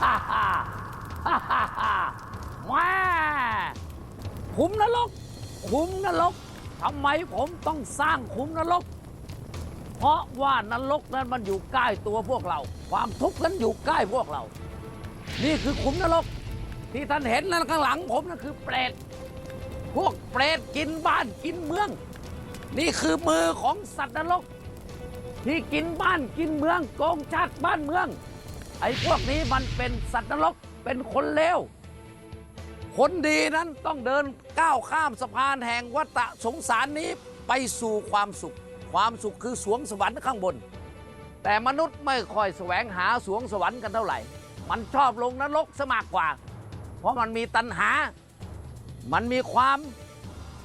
ฮ่าฮ่าฮ่าฮ่าฮ่าแม่ขุมนรกขุมนรกทำไมผมต้องสร้างขุมนรก เพราะว่านรกนั้นมันอยู่ใกล้ตัวพวกเรา ความทุกข์นั้นอยู่ใกล้พวกเรา นี่คือขุมนรก ที่ท่านเห็นนั่นข้างหลังผมนั่นคือเปรตพวกเปรตกินบ้านกินเมือง นี่คือมือของสัตว์นรก ที่กินบ้านกินเมืองโกงชาติบ้านเมือง ไอ้พวกนี้มันเป็นสัตว์นรกเป็นคนเลวคนดีนั้นต้องเดินก้าวข้ามสะพานแห่งวัฏสงสารนี้ไปสู่ความสุข ความสุขคือสวงสวรรค์ข้างบน แต่มนุษย์ไม่ค่อยแสวงหาสวงสวรรค์กันเท่าไหร่ มันชอบลงนรกสมากกว่า เพราะมันมีตัณหา มันมีความ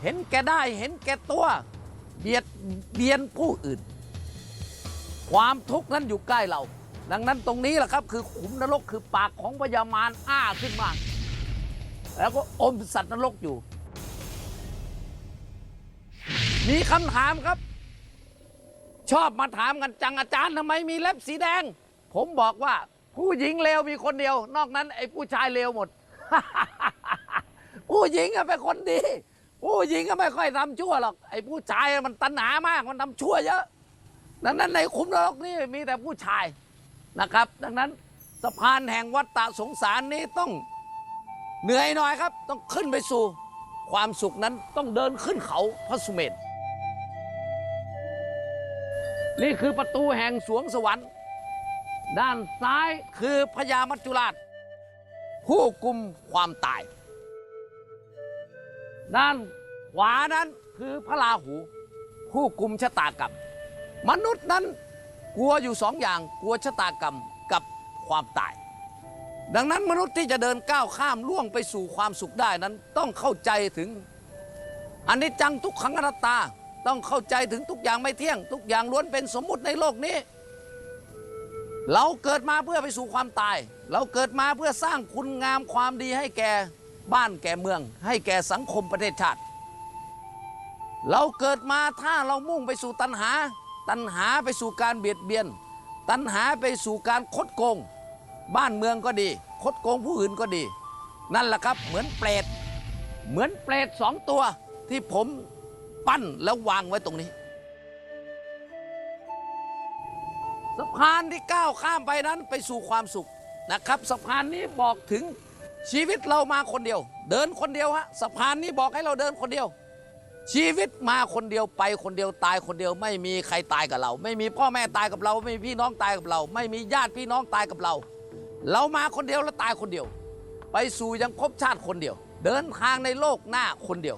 เห็นแก่ได้เห็นแก่ตัว เบียดเบียนผู้อื่น ความทุกข์นั้นอยู่ใกล้เรา ดังนั้นตรงนี้แหละครับคือขุมนรกคือปากของพญามารอ้าขึ้นมา แล้วก็อมสัตว์นรกอยู่ มีคำถามครับ ชอบมาถามกันจังอาจารย์ทำไมมีเล็บสีแดง ผมบอกว่าผู้หญิงเลวมีคนเดียว นอกนั้นไอ้ผู้ชายเลวหมด ผู้หญิงอะเป็นคนดี ผู้หญิงก็ไม่ค่อยทำชั่วหรอกไอ้ผู้ชายมันตัณหามากมันทำชั่วเยอะดังนั้นในคุมนรกนี่มีแต่ผู้ชาย นะครับ ดังนั้นสะพานแห่งวัฏฏะสงสารนี้ต้องเหนื่อยหน่อยครับ ต้องขึ้นไปสู่ความสุขนั้นต้องเดินขึ้นเขาพระสุเมรุนี่คือประตูแห่งสวงสวรรค์ ด้านซ้ายคือพญามัจจุราช ผู้กุมความตาย ด้านขวานั้นคือพระราหู ผู้กุมชะตากรรมมนุษย์นั้น กลัวอยู่สองอย่างกลัวชะตากรรมกับความตาย ดังนั้นมนุษย์ที่จะเดินก้าวข้ามล่วงไปสู่ความสุขได้นั้นต้องเข้าใจถึงอันนี้จังทุกขังอนัตตาต้องเข้าใจถึงทุกอย่างไม่เที่ยง ทุกอย่างล้วนเป็นสมมุติในโลกนี้ เราเกิดมาเพื่อไปสู่ความตาย เราเกิดมาเพื่อสร้างคุณงามความดีให้แก่บ้านแก่เมือง ให้แก่สังคมประเทศชาติ เราเกิดมาถ้าเรามุ่งไปสู่ตัณหา ตัณหาไปสู่การเบียดเบียน ตัณหาไปสู่การคดโกง บ้านเมืองก็ดี คดโกงผู้อื่นก็ดี นั่นแหละครับเหมือนเปรตเหมือนเปรตสองตัวที่ผมปั้นแล้ววางไว้ตรงนี้สะพานที่ก้าวข้ามไปนั้นไปสู่ความสุขนะครับสะพานนี้บอกถึงชีวิตเรามาคนเดียว เดินคนเดียวฮะสะพานนี้บอกให้เราเดินคนเดียว ชีวิตมาคนเดียวไปคนเดียวตายคนเดียวไม่มีใครตายกับเรา ไม่มีพ่อแม่ตายกับเรา ไม่มีพี่น้องตายกับเรา ไม่มีญาติพี่น้องตายกับเรา เรามาคนเดียวแล้วตายคนเดียว ไปสู่ยังภพชาติคนเดียว เดินทางในโลกหน้าคนเดียว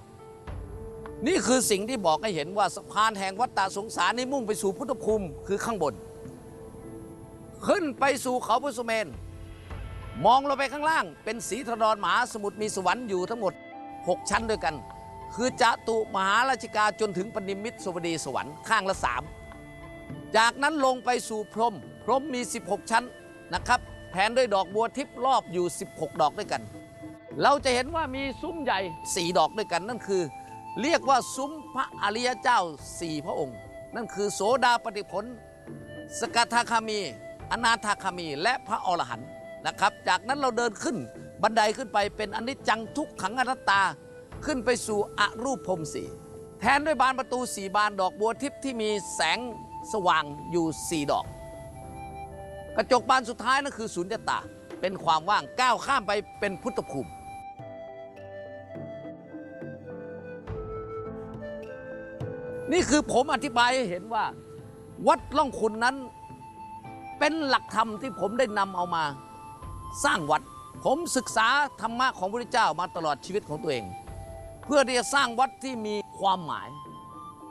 นี่คือสิ่งที่บอกให้เห็นว่าสะพานแห่งวัฏฏสงสารนี้มุ่งไปสู่พุทธภูมิคือข้างบน ขึ้นไปสู่เขาพุทธเมนมองลงไปข้างล่าง เป็นสีธรดรมหาสมุทรมีสวรรค์อยู่ทั้งหมด 6 ชั้นด้วยกัน คือจตุมหาราชิกาจนถึงปณิมิตสวดีสวรรค์ข้างละสามจากนั้นลงไปสู่พรม พรมมี 16 ชั้นนะครับ แผนด้วยดอกบัวทิพย์รอบอยู่ 16 ดอกด้วยกัน เราจะเห็นว่ามีซุ้มใหญ่ 4 ดอกด้วยกัน นั่นคือ เรียกว่าซุ้มพระอริยเจ้า 4 พระองค์ นั่นคือโสดาปฏิผล สกทาคามี อนาถาคามี และพระอรหันต์นะครับ จากนั้นเราเดินขึ้นบันไดขึ้นไปเป็นอนิจจังทุกขังอนัตตา ขึ้นไปสู่อรูปพรมสีแทนด้วยบานประตูสี่บานดอกบัวทิพย์ที่มีแสงสว่างอยู่สี่ดอก กระจกบานสุดท้ายนั่นคือสุญญตา เป็นความว่างก้าวข้ามไปเป็นพุทธภูมินี่คือผมอธิบายให้เห็นว่า วัดล่องขุนนั้น เป็นหลักธรรมที่ผมได้นำเอามา สร้างวัด ผมศึกษาธรรมะของพระพุทธเจ้ามาตลอดชีวิตของตัวเอง เพื่อที่จะสร้างวัดที่มีความหมาย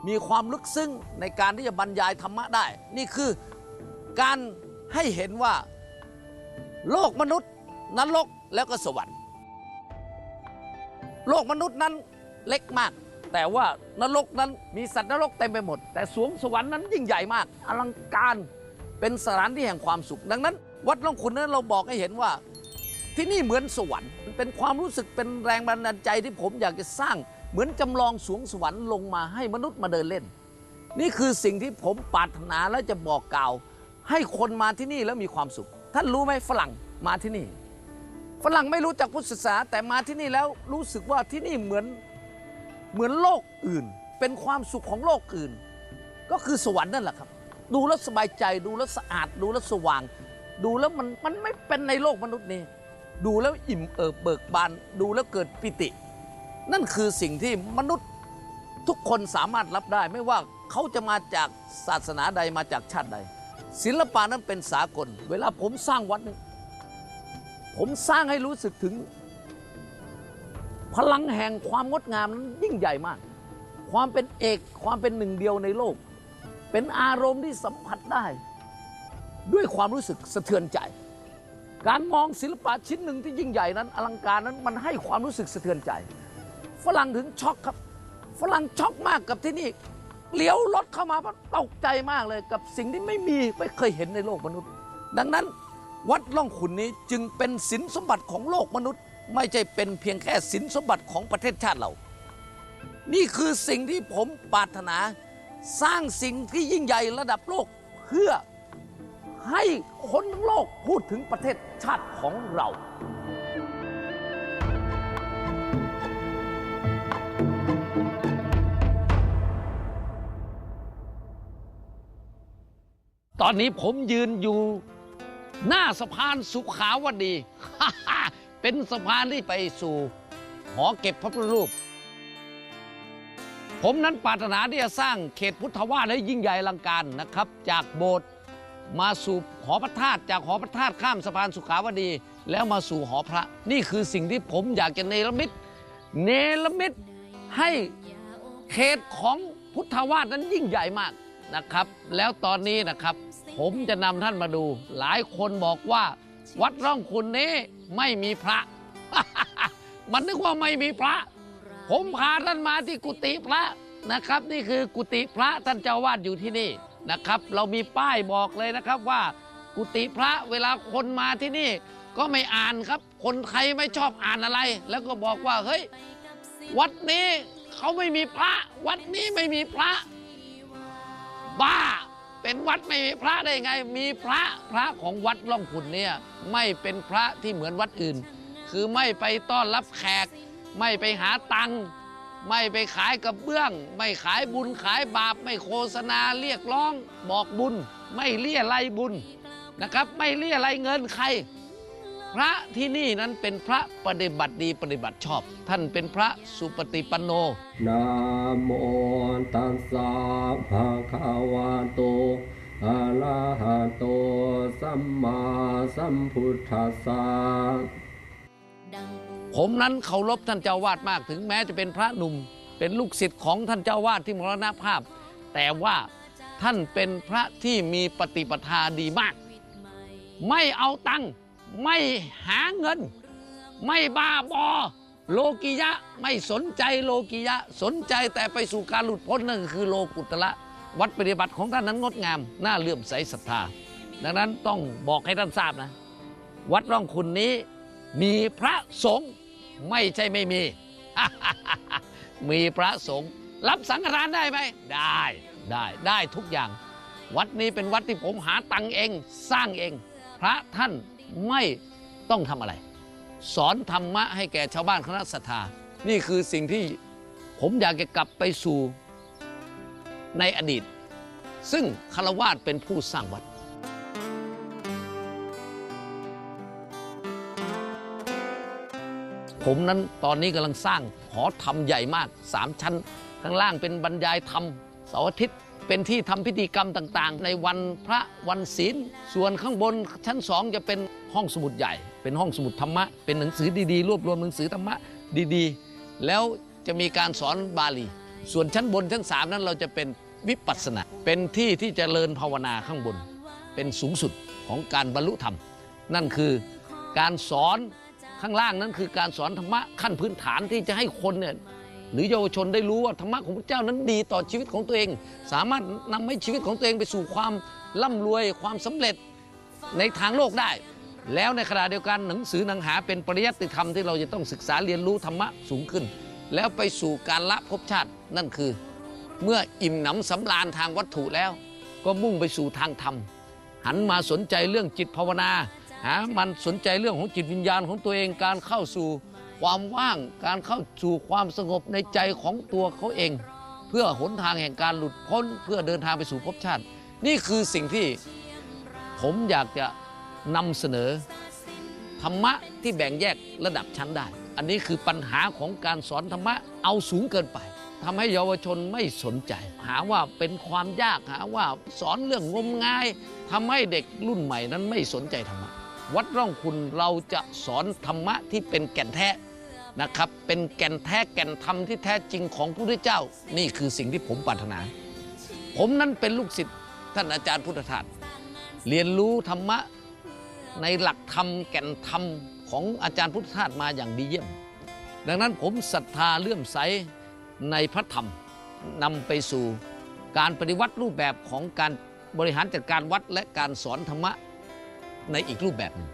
มีความลึกซึ้งในการที่จะบรรยายธรรมะได้ นี่คือการให้เห็นว่าโลกมนุษย์นรกแล้วก็สวรรค์โลกมนุษย์นั้นเล็กมาก แต่ว่านรกนั้นมีสัตว์นรกเต็มไปหมด แต่สวงสวรรค์นั้นยิ่งใหญ่มาก อลังการเป็นสถานที่แห่งความสุข ดังนั้น วัดล่องขุนนั้นเราบอกให้เห็นว่า ที่นี่เหมือนสวรรค์มันเป็นความรู้สึกเป็นแรงบันดาลใจที่ผมอยากจะสร้าง เหมือนจำลองสวงสวรรค์ลงมาให้มนุษย์มาเดินเล่น นี่คือสิ่งที่ผมปรารถนาและจะบอกกล่าว ให้คนมาที่นี่แล้วมีความสุข ท่านรู้ไหมฝรั่งมาที่นี่ ฝรั่งไม่รู้จักพุทธศาสนาแต่มาที่นี่แล้วรู้สึกว่าที่นี่เหมือนเหมือนโลกอื่น เป็นความสุขของโลกอื่น ก็คือสวรรค์นั่นแหละครับ ดูแล้วสบายใจดูแล้วสะอาดดูแล้วสว่าง ดูแล้วมันมันไม่เป็นในโลกมนุษย์นี้ ดูแล้วอิ่มเอิบเบิกบานดูแล้วเกิดปิติ นั่นคือสิ่งที่มนุษย์ทุกคนสามารถรับได้ ไม่ว่าเขาจะมาจากศาสนาใดมาจากชาติใด ศิลปะนั้นเป็นสากล เวลาผมสร้างวัดนี่ผมสร้างให้รู้สึกถึง พลังแห่งความงดงามนั้นยิ่งใหญ่มาก ความเป็นเอกความเป็นหนึ่งเดียวในโลก เป็นอารมณ์ที่สัมผัสได้ ด้วยความรู้สึกสะเทือนใจ การมองศิลปะชิ้นหนึ่งที่ยิ่งใหญ่นั้น อลังการนั้นมันให้ความรู้สึกสะเทือนใจ ฝรั่งถึงช็อกครับฝรั่งช็อกมากกับที่นี่เลี้ยวรถเข้ามาตกใจมากเลยกับสิ่งที่ไม่มีไม่เคยเห็นในโลกมนุษย์ ดังนั้นวัดล่องขุนนี้จึงเป็นสินสมบัติของโลกมนุษย์ ไม่ใช่เป็นเพียงแค่สินสมบัติของประเทศชาติเรา นี่คือสิ่งที่ผมปรารถนา สร้างสิ่งที่ยิ่งใหญ่ระดับโลกเพื่อ ให้คนทั้งโลกพูดถึงประเทศชาติของเรา ตอนนี้ผมยืนอยู่หน้าสะพานสุขาวดี เป็นสะพานที่ไปสู่หอเก็บพระพุทธรูป ผมนั้นปรารถนาที่จะสร้างเขตพุทธวาสให้ยิ่งใหญ่อลังการนะครับ จากโบสถ์ มาสู่หอพระธาตุจากหอพระธาตุข้ามสะพานสุขาวดี แล้วมาสู่หอพระ นี่คือสิ่งที่ผมอยากจะเนรมิตเนรมิตให้เขตของพุทธวาสนั้นยิ่งใหญ่มากนะครับ แล้วตอนนี้นะครับผมจะนำท่านมาดู หลายคนบอกว่า วัดร่องคุณนี้ไม่มีพระ มันนึกว่าไม่มีพระ ผมพาท่านมาที่กุฏิพระนะครับ นี่คือกุฏิพระท่านเจ้าวาดอยู่ที่นี่ นะครับ เรามีป้ายบอกเลยนะครับว่ากุฏิพระเวลาคนมาที่นี่ ก็ไม่อ่านครับ คนไทยไม่ชอบอ่านอะไร แล้วก็บอกว่าเฮ้ยวัดนี้เขาไม่มีพระ วัดนี้ไม่มีพระ บ้า เป็นวัดไม่มีพระได้ไง มีพระพระของวัดล่องขุนเนี่ยไม่เป็นพระที่เหมือนวัดอื่น คือไม่ไปต้อนรับแขก ไม่ไปหาตังค์ ไม่ไปขายกระเบื้อง ไม่ขายบุญขายบาป ไม่โฆษณาเรียกร้อง บอกบุญ ไม่เลี่ยไรบุญนะครับ ไม่เลี่ยไรเงินใคร พระที่นี่นั้นเป็นพระปฏิบัติดีปฏิบัติชอบ ท่านเป็นพระสุปฏิปันโนนะโมตัสสะภะคะวะโตอะระหะโตสัมมาสัมพุทธัสสะ ผมนั้นเคารพท่านเจ้าวาดมาก ถึงแม้จะเป็นพระหนุ่ม เป็นลูกศิษย์ของท่านเจ้าวาดที่มรณภาพ แต่ว่าท่านเป็นพระที่มีปฏิปทาดีมาก ไม่เอาตังค์ไม่หาเงิน ไม่บ้าบอ โลกิยะไม่สนใจโลกิยะสนใจแต่ไปสู่การหลุดพ้นนั่นคือโลกุตละวัดปฏิบัติของท่านนั้นงดงามน่าเลื่อมใสศรัทธา ดังนั้นต้องบอกให้ท่านทราบนะ วัดร่องคุณนี้มีพระสงฆ์ ไม่ใช่ไม่มี มีพระสงฆ์รับสังฆทานได้ไหม ได้ได้ได้ทุกอย่าง วัดนี้เป็นวัดที่ผมหาตังเอง สร้างเอง พระท่านไม่ต้องทำอะไร สอนธรรมะให้แก่ชาวบ้านคณะศรัทธานี่คือสิ่งที่ผมอยากจะกลับไปสู่ในอดีต ซึ่งคารวาสเป็นผู้สร้างวัด ผมนั้นตอนนี้กำลังสร้างหอธรรมใหญ่มากสามชั้น ข้างล่างเป็นบรรยายธรรมเสาร์อาทิตย์เป็นที่ทำพิธีกรรมต่างๆ ในวันพระวันศีล ส่วนข้างบนชั้นสองจะเป็นห้องสมุดใหญ่ เป็นห้องสมุดธรรมะ เป็นหนังสือดีๆ รวบรวมหนังสือธรรมะดีๆ แล้วจะมีการสอนบาลี ส่วนชั้นบนชั้นสามนั้นเราจะเป็นวิปัสสนา เป็นที่ที่จเจริญภาวนาข้างบน เป็นสูงสุดของการบรรลุธรรม นั่นคือการสอน ข้างล่างนั้นคือการสอนธรรมะขั้นพื้นฐานที่จะให้คนเนี่ยหรือเยาวชนได้รู้ว่าธรรมะของพระเจ้านั้นดีต่อชีวิตของตัวเอง สามารถนำให้ชีวิตของตัวเองไปสู่ความร่ำรวยความสำเร็จในทางโลกได้ แล้วในขณะเดียวกันหนังสือหนังหาเป็นปริยัติธรรมที่เราจะต้องศึกษาเรียนรู้ธรรมะสูงขึ้น แล้วไปสู่การละภพชาตินั่นคือ เมื่ออิ่มหนำสำราญทางวัตถุแล้ว ก็มุ่งไปสู่ทางธรรมหันมาสนใจเรื่องจิตภาวนา หามันสนใจเรื่องของจิตวิญญาณของตัวเองการเข้าสู่ความว่างการเข้าสู่ความสงบในใจของตัวเขาเอง เพื่อหนทางแห่งการหลุดพ้นเพื่อเดินทางไปสู่ภพชาติ นี่คือสิ่งที่ผมอยากจะนำเสนอ ธรรมะที่แบ่งแยกระดับชั้นได้ อันนี้คือปัญหาของการสอนธรรมะเอาสูงเกินไปทำให้เยาวชนไม่สนใจ หาว่าเป็นความยากหาว่าสอนเรื่องงมงายทำให้เด็กรุ่นใหม่นั้นไม่สนใจธรรมะ วัดร่องคุณเราจะสอนธรรมะที่เป็นแก่นแท้นะครับ เป็นแก่นแท้แก่นธรรมที่แท้จริงของพระพุทธเจ้า นี่คือสิ่งที่ผมปรารถนา ผมนั้นเป็นลูกศิษย์ท่านอาจารย์พุทธทาสเรียนรู้ธรรมะในหลักธรรมแก่นธรรมของอาจารย์พุทธทาสมาอย่างดีเยี่ยม ดังนั้นผมศรัทธาเลื่อมใสในพระธรรมนำไปสู่การปฏิวัติรูปแบบของการบริหารจัดการวัดและการสอนธรรมะ ในอีกรูปแบบหนึ่ง